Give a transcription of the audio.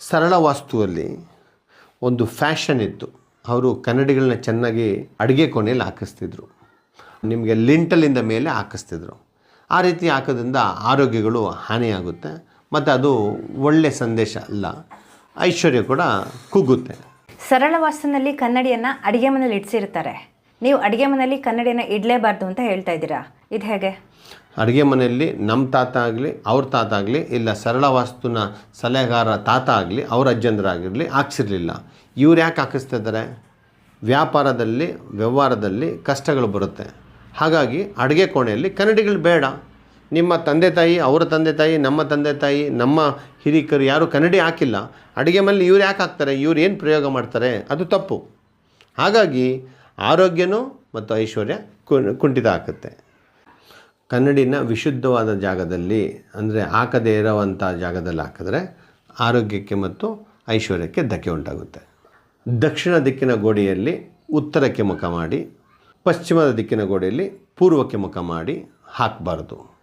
ಸರಳ ವಾಸ್ತುವಲ್ಲಿ ಒಂದು ಫ್ಯಾಷನ್ ಇತ್ತು. ಅವರು ಕನ್ನಡಿಗಳನ್ನ ಚೆನ್ನಾಗಿ ಅಡುಗೆ ಕೋಣೆಯಲ್ಲಿ ಹಾಕಿಸ್ತಿದ್ರು. ನಿಮಗೆ ಲಿಂಟಲಿಂದ ಮೇಲೆ ಹಾಕಿಸ್ತಿದ್ರು. ಆ ರೀತಿ ಹಾಕೋದ್ರಿಂದ ಆರೋಗ್ಯಗಳು ಹಾನಿಯಾಗುತ್ತೆ. ಮತ್ತು ಅದು ಒಳ್ಳೆಯ ಸಂದೇಶ ಅಲ್ಲ. ಐಶ್ವರ್ಯ ಕೂಡ ಕುಗ್ಗುತ್ತೆ ಸರಳ ವಾಸ್ತುನಲ್ಲಿ ಕನ್ನಡಿಯನ್ನು ಅಡುಗೆ ಮನೇಲಿ ಇಡ್ಸಿರ್ತಾರೆ. ನೀವು ಅಡುಗೆ ಮನೆಯಲ್ಲಿ ಕನ್ನಡಿನ ಇಡಲೇಬಾರ್ದು ಅಂತ ಹೇಳ್ತಾ ಇದ್ದೀರಾ? ಇದು ಹೇಗೆ? ಅಡುಗೆ ಮನೆಯಲ್ಲಿ ನಮ್ಮ ತಾತ ಆಗಲಿ, ಅವ್ರ ತಾತ ಆಗಲಿ, ಇಲ್ಲ ಸರಳ ವಾಸ್ತುನ ಸಲಹೆಗಾರ ತಾತ ಆಗಲಿ, ಅವ್ರ ಅಜ್ಜಂದ್ರಾಗಿರಲಿ ಹಾಕ್ಸಿರ್ಲಿಲ್ಲ. ಇವ್ರು ಯಾಕೆ ಹಾಕಿಸ್ತಾ ಇದ್ದಾರೆ? ವ್ಯಾಪಾರದಲ್ಲಿ, ವ್ಯವಹಾರದಲ್ಲಿ ಕಷ್ಟಗಳು ಬರುತ್ತೆ. ಹಾಗಾಗಿ ಅಡುಗೆ ಕೋಣೆಯಲ್ಲಿ ಕನ್ನಡಿಗಳು ಬೇಡ. ನಿಮ್ಮ ತಂದೆ ತಾಯಿ, ಅವರ ತಂದೆ ತಾಯಿ, ನಮ್ಮ ತಂದೆ ತಾಯಿ, ನಮ್ಮ ಹಿರಿಕರು ಯಾರು ಕನ್ನಡಿ ಹಾಕಿಲ್ಲ. ಅಡುಗೆ ಮನೇಲಿ ಇವ್ರು ಯಾಕೆ ಹಾಕ್ತಾರೆ? ಇವ್ರು ಏನು ಪ್ರಯೋಗ ಮಾಡ್ತಾರೆ? ಅದು ತಪ್ಪು. ಹಾಗಾಗಿ ಆರೋಗ್ಯನೂ ಮತ್ತು ಐಶ್ವರ್ಯ ಕುಂಠಿತ ಆಗುತ್ತೆ. ಕನ್ನಡಿನ ವಿಶುದ್ಧವಾದ ಜಾಗದಲ್ಲಿ, ಅಂದರೆ ಹಾಕದೇ ಇರೋವಂಥ ಜಾಗದಲ್ಲಿ ಹಾಕಿದ್ರೆ ಆರೋಗ್ಯಕ್ಕೆ ಮತ್ತು ಐಶ್ವರ್ಯಕ್ಕೆ ಧಕ್ಕೆ ಉಂಟಾಗುತ್ತೆ. ದಕ್ಷಿಣ ದಿಕ್ಕಿನ ಗೋಡೆಯಲ್ಲಿ ಉತ್ತರಕ್ಕೆ ಮುಖ ಮಾಡಿ, ಪಶ್ಚಿಮದ ದಿಕ್ಕಿನ ಗೋಡೆಯಲ್ಲಿ ಪೂರ್ವಕ್ಕೆ ಮುಖ ಮಾಡಿ ಹಾಕಬಾರ್ದು.